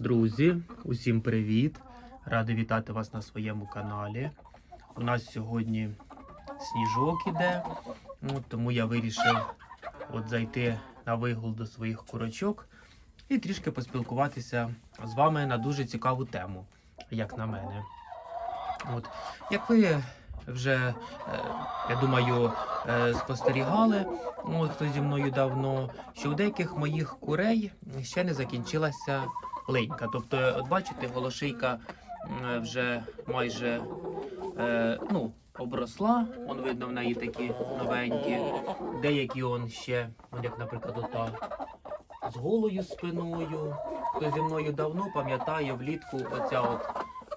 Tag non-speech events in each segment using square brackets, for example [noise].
Друзі, усім привіт! Радий вітати вас на своєму каналі. У нас сьогодні сніжок іде, ну, тому я вирішив от зайти на вигул до своїх курочок і трішки поспілкуватися з вами на дуже цікаву тему, як на мене. От, як ви вже, е, я думаю, е, спостерігали, ну, от хто зі мною давно, що у деяких моїх курей ще не закінчилася ленька. Тобто, от бачите, голошийка вже майже е, ну, обросла. Он видно в неї такі новенькі. Деякі он ще, як, наприклад, ота з голою спиною. Хто зі мною давно пам'ятає влітку оця от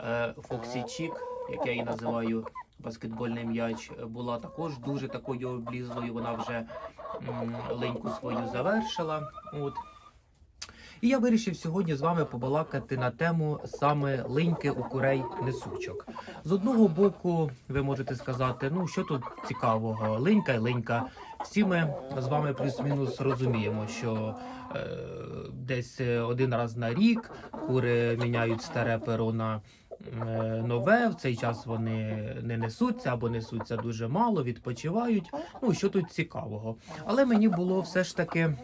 е, Фоксі Чік, як я її називаю. Баскетбольний м'яч була також дуже такою облізлою. Вона вже м, леньку свою завершила. От. І я вирішив сьогодні з вами побалакати на тему саме линьки у курей несучок. З одного боку, ви можете сказати, ну що тут цікавого, линька і линька. Всі ми з вами плюс-мінус розуміємо, що е, десь один раз на рік кури міняють старе перо на е, нове. В цей час вони не несуться або несуться дуже мало, відпочивають. Ну що тут цікавого. Але мені було все ж таки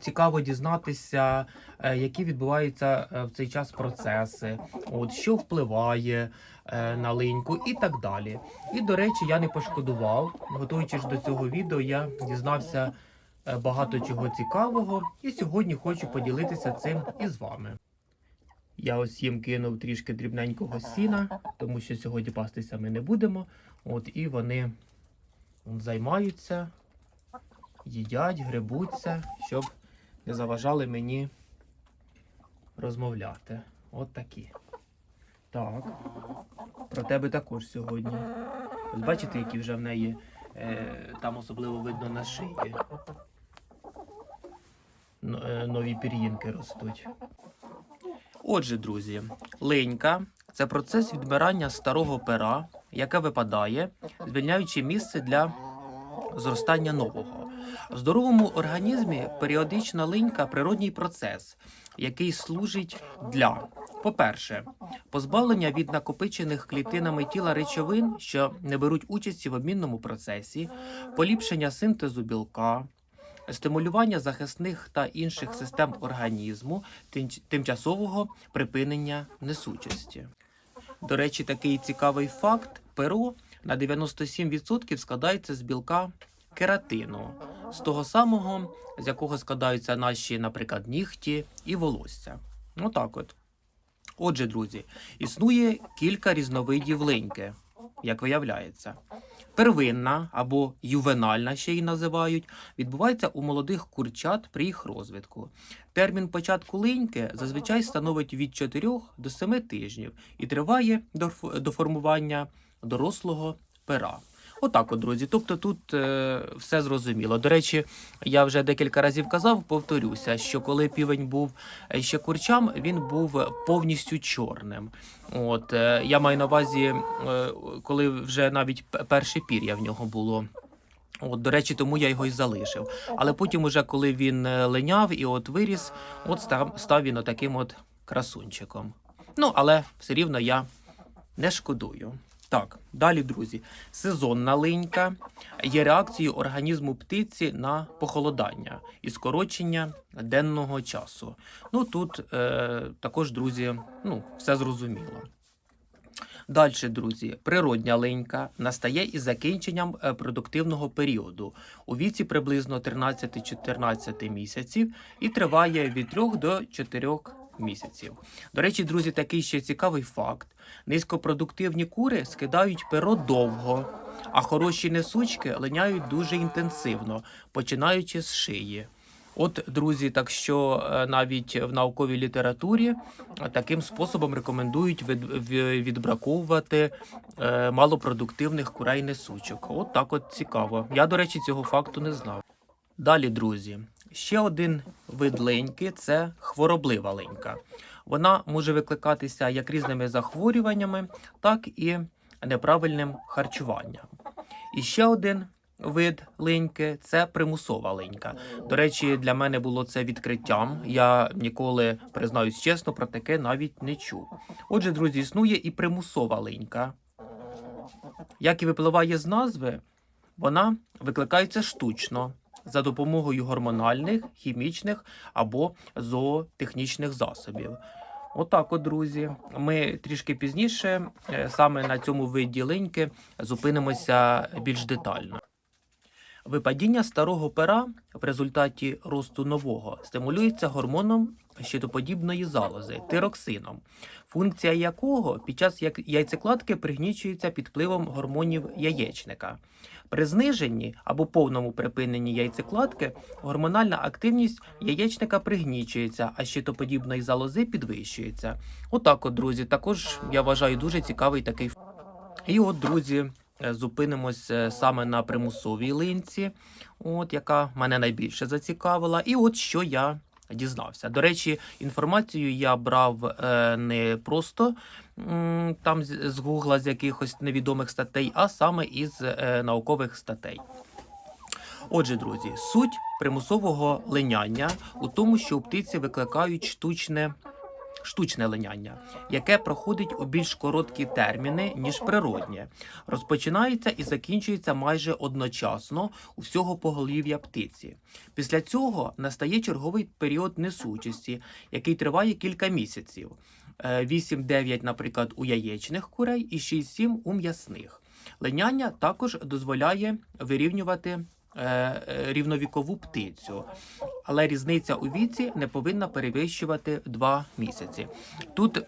цікаво дізнатися, е, які відбуваються е, в цей час процеси, от що впливає е, на линьку і так далі. І до речі, я не пошкодував. Готуючись до цього відео, я дізнався багато чого цікавого, і сьогодні хочу поділитися цим із вами. Я ось їм кинув трішки дрібненького сіна, тому що сьогодні пастися ми не будемо. От і вони займаються їдять, грибуться, щоб не заважали мені розмовляти. От такі. Так. Про тебе також сьогодні. Ось бачите, які вже в неї е, там особливо видно на шиї. Н- е, нові пір'їнки ростуть. Отже, друзі, линька це процес відбирання старого пера, яке випадає, звільняючи місце для зростання нового. В здоровому організмі періодична линька природній процес, який служить для, по-перше, позбавлення від накопичених клітинами тіла речовин, що не беруть участі в обмінному процесі, поліпшення синтезу білка, стимулювання захисних та інших систем організму, тимчасового припинення несучості. До речі, такий цікавий факт: перо на 97% складається з білка кератину, з того самого, з якого складаються наші, наприклад, нігті і волосся. Отак от. Отже, друзі, існує кілька різновидів линьки, як виявляється. Первинна або ювенальна, ще її називають, відбувається у молодих курчат при їх розвитку. Термін початку линьки зазвичай становить від 4 до 7 тижнів і триває до формування дорослого пера. Отак, от, друзі. Тобто тут е, все зрозуміло. До речі, я вже декілька разів казав, повторюся, що коли півень був е, ще курчам, він був повністю чорним. От е, я маю на увазі, е, коли вже навіть перше пір'я в нього було. От, до речі, тому я його й залишив. Але потім, уже коли він е, линяв і от виріс, от став, став він отаким от красунчиком. Ну, але все рівно я не шкодую. Так, далі, друзі, сезонна линька є реакцією організму птиці на похолодання і скорочення денного часу. Ну тут е, також, друзі, ну, все зрозуміло. Далі, друзі, природня линька настає із закінченням е, продуктивного періоду у віці приблизно 13-14 місяців і триває від 3 до 4 місяців. До речі, друзі, такий ще цікавий факт: низькопродуктивні кури скидають перо довго, а хороші несучки линяють дуже інтенсивно, починаючи з шиї. От, друзі, так що е, навіть в науковій літературі е, таким способом рекомендують відбраковувати е, малопродуктивних курей несучок. От так от цікаво. Я, до речі, цього факту не знав. Далі, друзі, ще один вид леньки це хвороблива ленька. Вона може викликатися як різними захворюваннями, так і неправильним харчуванням. І ще один вид линьки це примусова линька. До речі, для мене було це відкриттям. Я ніколи, признаюсь чесно, про таке навіть не чув. Отже, друзі, існує і примусова линька. Як і випливає з назви, вона викликається штучно за допомогою гормональних, хімічних або зоотехнічних засобів. Отак, от, друзі. Ми трішки пізніше е, саме на цьому виді линьки зупинимося більш детально. Випадіння старого пера в результаті росту нового стимулюється гормоном щитоподібної залози тироксином, функція якого під час яйцекладки пригнічується під впливом гормонів яєчника. При зниженні або повному припиненні яйцекладки гормональна активність яєчника пригнічується, а щитоподібної залози підвищується. Отак, от, друзі, також я вважаю дуже цікавий такий. І от, друзі, зупинимось е, саме на примусовій линці, от яка мене найбільше зацікавила. І от що я дізнався. До речі, інформацію я брав е, не просто там з, гугла з якихось невідомих статей, а саме із е, наукових статей. Отже, друзі, суть примусового линяння у тому, що у птиці викликають штучне. Штучне линяння, яке проходить у більш короткі терміни, ніж природнє, розпочинається і закінчується майже одночасно у всього поголів'я птиці. Після цього настає черговий період несучості, який триває кілька місяців. Е, 8-9, наприклад, у яєчних курей і 6-7 у м'ясних. Линяння також дозволяє вирівнювати е, е, рівновікову птицю, але різниця у віці не повинна перевищувати 2 місяці. Тут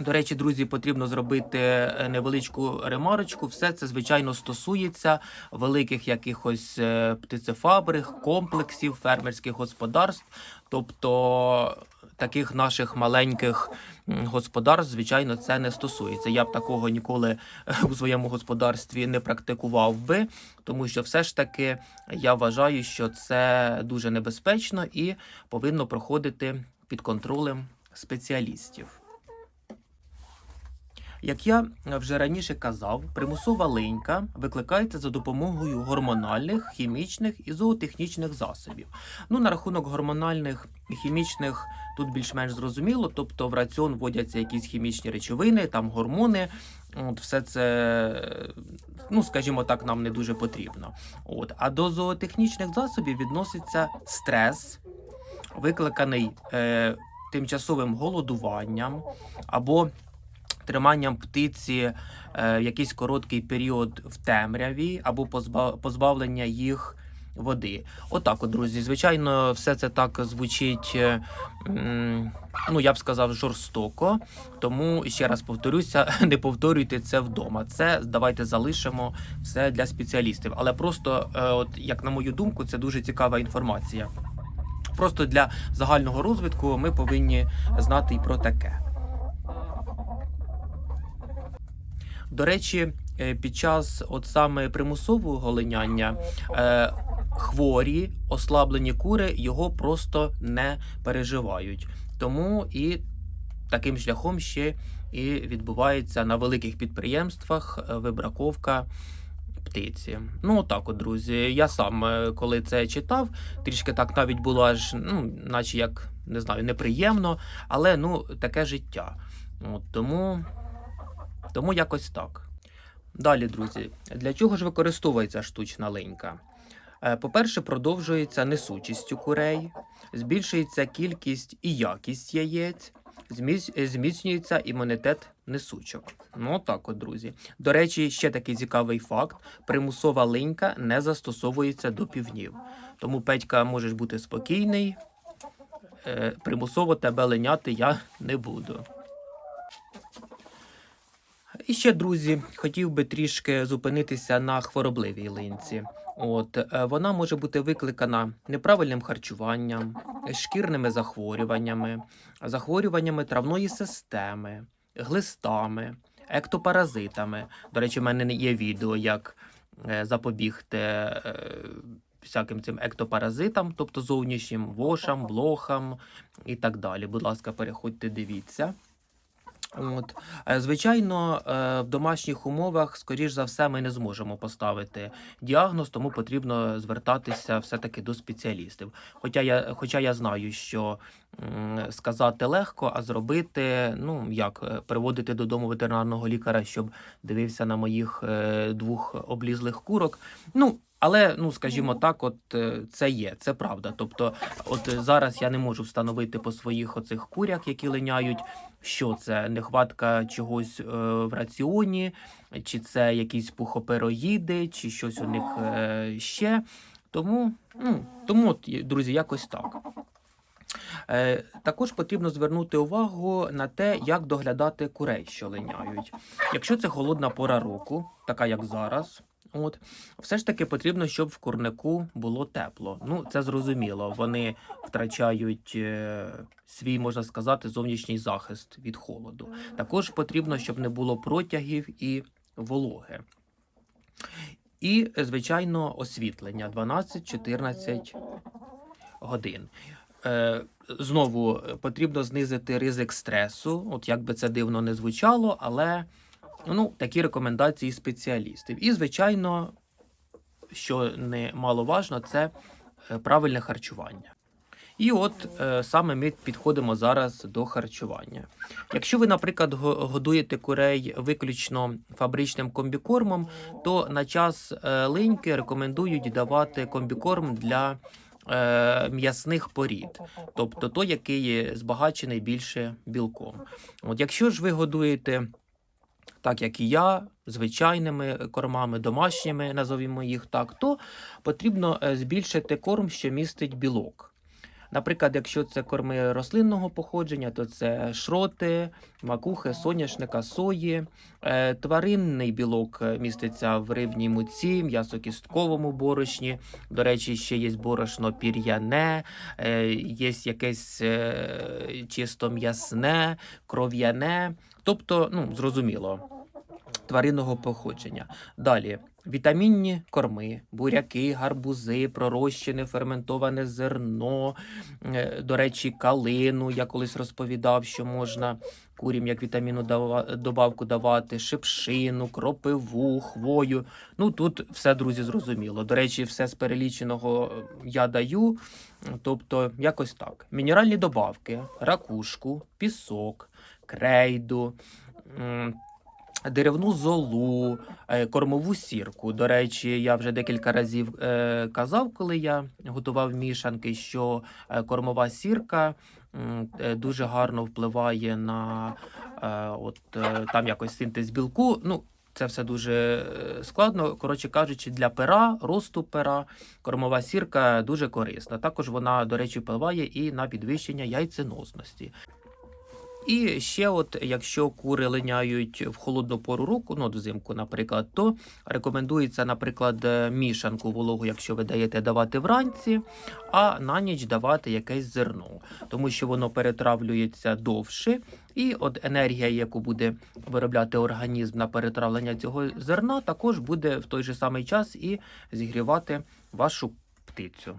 до речі, друзі, потрібно зробити е, невеличку ремарочку. Все це звичайно стосується великих якихось е, птицефабрик, комплексів, фермерських господарств. Тобто таких наших маленьких господарств, звичайно, це не стосується. Я б такого ніколи е, у своєму господарстві не практикував би, тому що все ж таки я вважаю, що це дуже небезпечно і повинно проходити під контролем спеціалістів. Як я вже раніше казав, примусова линька викликається за допомогою гормональних, хімічних і зоотехнічних засобів. Ну, на рахунок гормональних і хімічних тут більш-менш зрозуміло, тобто в раціон вводяться якісь хімічні речовини, там гормони. От все це, ну скажімо так, нам не дуже потрібно. От а до зоотехнічних засобів відноситься стрес, викликаний е, тимчасовим голодуванням або триманням птиці е, якийсь короткий період в темряві або позба- позбавлення їх води. Отак, от, друзі. Звичайно, все це так звучить, е, ну я б сказав, жорстоко. Тому ще раз повторюся, [laughs] не повторюйте це вдома. Це давайте залишимо все для спеціалістів. Але просто, е, от як на мою думку, це дуже цікава інформація. Просто для загального розвитку ми повинні знати і про таке. До речі, е, під час от саме примусового линяння е, хворі, ослаблені кури його просто не переживають. Тому і таким шляхом ще і відбувається на великих підприємствах е, вибраковка птиці. Ну, отак, от, друзі. Я сам, е, коли це читав, трішки так навіть було аж, ну, наче як не знаю, неприємно, але ну, таке життя. От, тому. Тому якось так. Далі, друзі, для чого ж використовується штучна линька? Е, По-перше, продовжується несучість у курей, збільшується кількість і якість яєць, е, зміцнюється імунітет несучок. Ну так от, друзі. До речі, ще такий цікавий факт: примусова линька не застосовується до півнів. Тому Петька можеш бути спокійний. е, Примусово тебе линяти я не буду. І ще, друзі, хотів би трішки зупинитися на хворобливій линці. От е, вона може бути викликана неправильним харчуванням, шкірними захворюваннями, захворюваннями травної системи, глистами, ектопаразитами. До речі, в мене є відео, як е, запобігти е, всяким цим ектопаразитам, тобто зовнішнім вошам, блохам і так далі. Будь ласка, переходьте, дивіться. От. Е, Звичайно, е, в домашніх умовах, скоріш за все, ми не зможемо поставити діагноз, тому потрібно звертатися все-таки до спеціалістів. Хоча я, хоча я знаю, що сказати легко, а зробити, ну як, е, приводити додому ветеринарного лікаря, щоб дивився на моїх двох облізлих курок. Ну, але, ну скажімо так, от е, це є, це правда. Тобто, от е, зараз я не можу встановити по своїх оцих курях, які линяють, що це нехватка чогось е, в раціоні, чи це якісь пухопероїди, чи щось у них е, ще. Тому, ну, тому от, друзі, якось так. Е, також потрібно звернути увагу на те, як доглядати курей, що линяють. Якщо це холодна пора року, така як зараз, от, все ж таки потрібно, щоб в курнику було тепло. Ну, це зрозуміло. Вони втрачають е, свій, можна сказати, зовнішній захист від холоду. Також потрібно, щоб не було протягів і вологи. І, звичайно, освітлення 12-14 годин. Е, знову е, потрібно знизити ризик стресу, от як би це дивно не звучало, але ну, такі рекомендації спеціалістів. І, звичайно, що немаловажно, це е, правильне харчування. І от е, саме ми підходимо зараз до харчування. Якщо ви, наприклад, годуєте курей виключно фабричним комбікормом, то на час е, линьки рекомендують давати комбікорм для м'ясних порід, тобто той, який збагачений більше білком. От якщо ж ви годуєте, так як і я, звичайними кормами, домашніми, назовімо їх так, то потрібно е, збільшити корм, що містить білок. Наприклад, якщо це корми рослинного походження, то це шроти, макухи, соняшника, сої. Е, Тваринний білок е, міститься в рибній муці, м'ясокістковому борошні. До речі, ще є борошно пір'яне, є якесь чисто м'ясне, кров'яне. Тобто, ну, зрозуміло, тваринного походження. Далі. Вітамінні корми, буряки, гарбузи, пророщене ферментоване зерно, е, до речі, калину. Я колись розповідав, що можна курям як вітамінну добавку давати, шипшину, кропиву, хвою. Ну тут все, друзі, зрозуміло. До речі, все з переліченого е, я даю. Тобто, якось так. Мінеральні добавки, ракушку, пісок, крейду. Деревну золу, е, кормову сірку. До речі, я вже декілька разів е, казав, коли я готував мішанки, що е, кормова сірка дуже гарно впливає на от, там якось синтез білку. Ну, це все дуже складно. Коротше кажучи, для пера, росту пера, кормова сірка дуже корисна. Також вона, до речі, впливає і на підвищення яйценосності. І ще, от, якщо кури линяють в холодну пору року, ну от взимку, наприклад, то рекомендується, наприклад, е, мішанку вологу, якщо ви даєте давати вранці, а на ніч давати якесь зерно, тому що воно перетравлюється довше, і от енергія, яку буде виробляти організм на перетравлення цього зерна, також буде в той же самий час і зігрівати вашу птицю.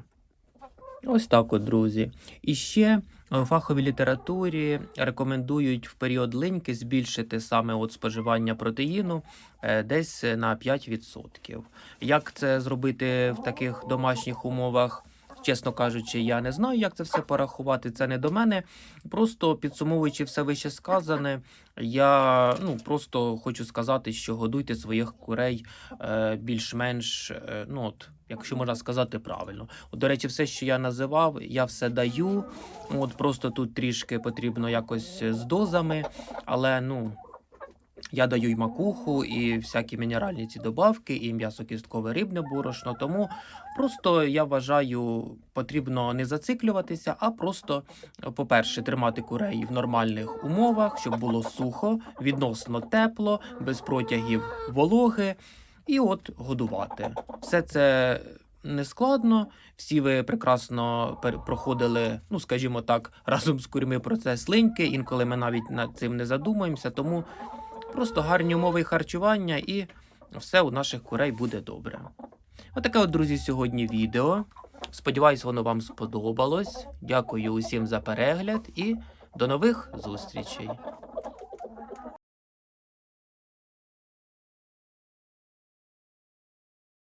Ось так, от, друзі. І ще в фаховій літературі рекомендують в період линьки збільшити саме от споживання протеїну е, десь на 5%. Як це зробити в таких домашніх умовах? Чесно кажучи, я не знаю, як це все порахувати. Це не до мене. Просто підсумовуючи все вище сказане, я ну просто хочу сказати, що годуйте своїх курей е, більш-менш, е, ну от, якщо можна сказати правильно. От, до речі, все, що я називав, я все даю. От просто тут трішки потрібно якось з дозами, але ну. Я даю й макуху, і всякі мінеральні ці добавки, і м'ясокісткове рибне борошно. Тому просто я вважаю, потрібно не зациклюватися, а просто, по-перше, тримати курей в нормальних умовах, щоб було сухо, відносно тепло, без протягів вологи, і от годувати. Все це не складно. Всі ви прекрасно проходили, ну скажімо так, разом з курьми процес линьки. Інколи ми навіть над цим не задумуємося, тому просто гарні умови харчування і все у наших курей буде добре. Отаке, от, друзі, сьогодні відео. Сподіваюсь, воно вам сподобалось. Дякую усім за перегляд і до нових зустрічей.